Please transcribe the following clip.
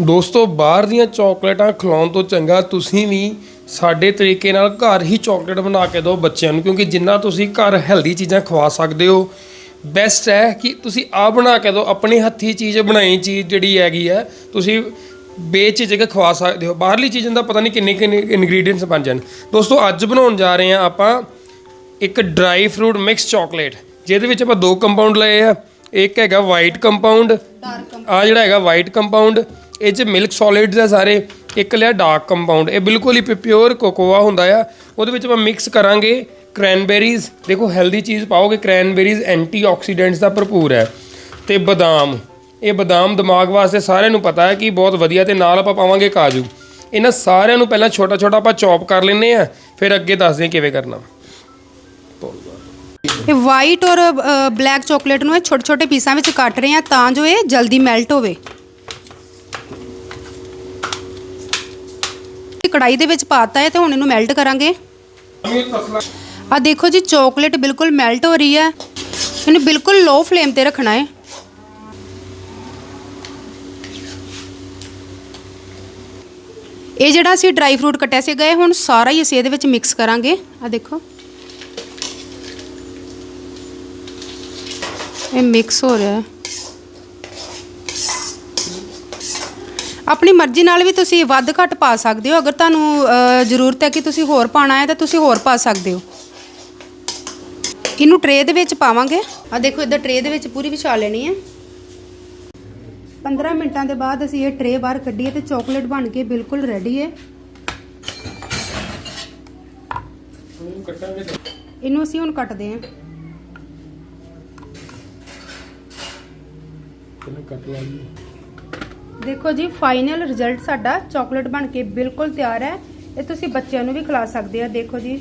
ਦੋਸਤੋ ਬਾਹਰ ਦੀਆਂ ਚਾਕਲੇਟਾਂ ਖਿਲਾਉਣ ਤੋਂ ਚੰਗਾ ਤੁਸੀਂ ਵੀ ਸਾਡੇ ਤਰੀਕੇ ਨਾਲ ਘਰ ਹੀ ਚਾਕਲੇਟ ਬਣਾ ਕੇ ਦਿਓ ਬੱਚਿਆਂ ਨੂੰ ਕਿਉਂਕਿ ਜਿੰਨਾ ਤੁਸੀਂ ਘਰ ਹੈਲਦੀ ਚੀਜ਼ਾਂ ਖਵਾ ਸਕਦੇ ਹੋ ਬੈਸਟ ਹੈ ਕਿ ਤੁਸੀਂ ਆ ਬਣਾ ਕੇ ਦਿਓ ਆਪਣੀ ਹੱਥੀ ਚੀਜ਼ ਬਣਾਈ ਚੀਜ਼ ਜਿਹੜੀ ਹੈਗੀ ਹੈ ਤੁਸੀਂ ਬੇਚਿਜਕ ਖਵਾ ਸਕਦੇ ਹੋ। ਬਾਹਰਲੀ ਚੀਜ਼ਾਂ ਦਾ ਪਤਾ ਨਹੀਂ ਕਿੰਨੇ ਕਿੰਨੇ ਇਨਗਰੀਡੀਅੰਟਸ ਬਣ ਜਾਣ। ਦੋਸਤੋ ਅੱਜ ਬਣਾਉਣ ਜਾ ਰਹੇ ਹਾਂ ਆਪਾਂ ਇੱਕ ਡਰਾਈ ਫਰੂਟ ਮਿਕਸ ਚਾਕਲੇਟ ਜਿਹਦੇ ਵਿੱਚ ਆਪਾਂ ਦੋ ਕੰਪਾਊਂਡ ਲਏ ਆ ਇੱਕ ਹੈਗਾ ਵਾਈਟ ਕੰਪਾਊਂਡ ਆ ਜਿਹੜਾ ਹੈਗਾ ਵਾਈਟ ਕੰਪਾਊਂਡ ਇਹ ਚ ਮਿਲਕ ਸੋਲਿਡਸ ਆ ਸਾਰੇ, ਇੱਕ ਲਿਆ ਡਾਰਕ ਕੰਪਾਊਂਡ ਇਹ ਬਿਲਕੁਲ ਹੀ ਪਿਓਰ ਕੋਕੋਆ ਹੁੰਦਾ ਆ। ਉਹਦੇ ਵਿੱਚ ਆਪਾਂ ਮਿਕਸ ਕਰਾਂਗੇ ਕ੍ਰੈਨਬੇਰੀਜ਼ ਦੇਖੋ ਹੈਲਦੀ ਚੀਜ਼ ਪਾਓਗੇ ਕ੍ਰੈਨਬੇਰੀਜ਼ ਐਂਟੀਆਕਸੀਡੈਂਟਸ ਦਾ ਭਰਪੂਰ ਹੈ। ਤੇ ਬਦਾਮ, ਇਹ ਬਦਾਮ ਦਿਮਾਗ ਵਾਸਤੇ ਸਾਰਿਆਂ ਨੂੰ ਪਤਾ ਹੈ ਕਿ ਬਹੁਤ ਵਧੀਆ ਤੇ ਨਾਲ ਆਪਾਂ ਪਾਵਾਂਗੇ ਕਾਜੂ। ਇਹਨਾਂ ਸਾਰਿਆਂ ਨੂੰ ਪਹਿਲਾਂ ਛੋਟਾ ਛੋਟਾ ਆਪਾਂ ਚੌਪ ਕਰ ਲੈਂਦੇ ਆ ਫਿਰ ਅੱਗੇ ਦੱਸਦੇ ਹਾਂ ਕਿਵੇਂ ਕਰਨਾ। ਇਹ ਵਾਈਟ ਔਰ ਬਲੈਕ ਚਾਕਲੇਟ ਨੂੰ ਇਹ ਛੋਟੇ ਛੋਟੇ ਪੀਸਾਂ ਵਿੱਚ ਕੱਟ ਰਹੇ ਆ ਤਾਂ ਜੋ ਇਹ ਜਲਦੀ ਮੈਲਟ ਹੋਵੇ। ਕੜਾਈ ਦੇ ਵਿੱਚ ਪਾਤਾ ਹੈ ਤੇ ਹੁਣ ਇਹਨੂੰ ਮੈਲਟ ਕਰਾਂਗੇ। ਆ ਦੇਖੋ ਜੀ ਚਾਕਲੇਟ ਬਿਲਕੁਲ ਮੈਲਟ ਹੋ ਰਹੀ ਹੈ। ਇਹਨੂੰ ਬਿਲਕੁਲ ਲੋ ਫਲੇਮ ਤੇ ਰੱਖਣਾ ਹੈ। ਇਹ ਜਿਹੜਾ ਅਸੀਂ ਡਰਾਈ ਫਰੂਟ ਕੱਟਿਆ ਸੀ ਗਏ ਹੁਣ ਸਾਰਾ ਹੀ ਅਸੀਂ ਇਹਦੇ ਵਿੱਚ ਮਿਕਸ ਕਰਾਂਗੇ। ਆ ਦੇਖੋ। ਇਹ ਮਿਕਸ ਹੋ ਰਿਹਾ ਹੈ। ਆਪਣੀ ਮਰਜ਼ੀ ਨਾਲ ਵੀ ਤੁਸੀਂ ਵੱਧ ਘੱਟ ਪਾ ਸਕਦੇ ਹੋ। ਅਗਰ ਤੁਹਾਨੂੰ ਅ, ਜ਼ਰੂਰਤ ਹੈ ਕਿ ਤੁਸੀਂ ਹੋਰ ਪਾਣਾ ਹੈ ਤਾਂ ਤੁਸੀਂ ਹੋਰ ਪਾ ਸਕਦੇ ਹੋ। ਇਹਨੂੰ ਟਰੇ ਦੇ ਵਿੱਚ ਪਾਵਾਂਗੇ। ਆ ਦੇਖੋ ਇਧਰ ਟਰੇ ਦੇ ਵਿੱਚ ਪੂਰੀ ਵਿਛਾ ਲੈਣੀ ਹੈ। 15 ਮਿੰਟਾਂ ਦੇ ਬਾਅਦ ਅਸੀਂ ਇਹ ਟਰੇ ਬਾਹਰ ਕੱਢੀਏ ਤੇ ਚਾਕਲੇਟ ਬਣ ਕੇ ਬਿਲਕੁਲ ਰੈਡੀ ਹੈ। ਇਹਨੂੰ ਅਸੀਂ ਹੁਣ ਕੱਟਦੇ ਹਾਂ। ਦੇਖੋ ਜੀ ਫਾਈਨਲ ਰਿਜ਼ਲਟ ਸਾਡਾ ਚਾਕਲੇਟ ਬਣ ਕੇ ਬਿਲਕੁਲ ਤਿਆਰ ਹੈ। ਇਹ ਤੁਸੀਂ ਬੱਚਿਆਂ ਨੂੰ ਵੀ ਖਿਲਾ ਸਕਦੇ ਆ, ਦੇਖੋ ਜੀ।